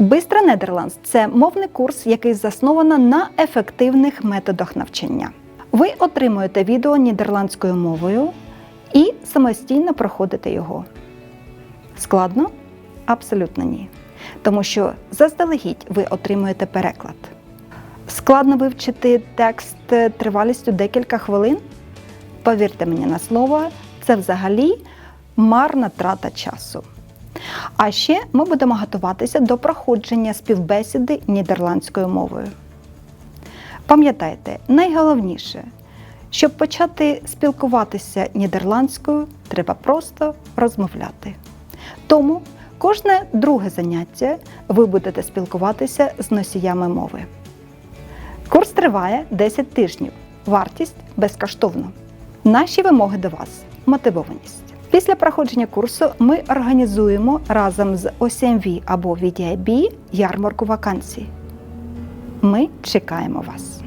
Бистра Нідерландс це мовний курс, який засновано на ефективних методах навчання. Ви отримуєте відео нідерландською мовою і самостійно проходите його. Складно? Абсолютно ні. Тому що заздалегідь ви отримуєте переклад. Складно вивчити текст тривалістю декілька хвилин? Повірте мені на слово, це взагалі марна трата часу. А ще ми будемо готуватися до проходження співбесіди нідерландською мовою. Пам'ятайте, найголовніше, щоб почати спілкуватися нідерландською, треба просто розмовляти. Тому кожне друге заняття ви будете спілкуватися з носіями мови. Курс триває 10 тижнів. Вартість безкоштовна. Наші вимоги до вас мотивованість. Після проходження курсу ми організуємо разом з OCMV або VDIB ярмарку вакансій. Ми чекаємо вас.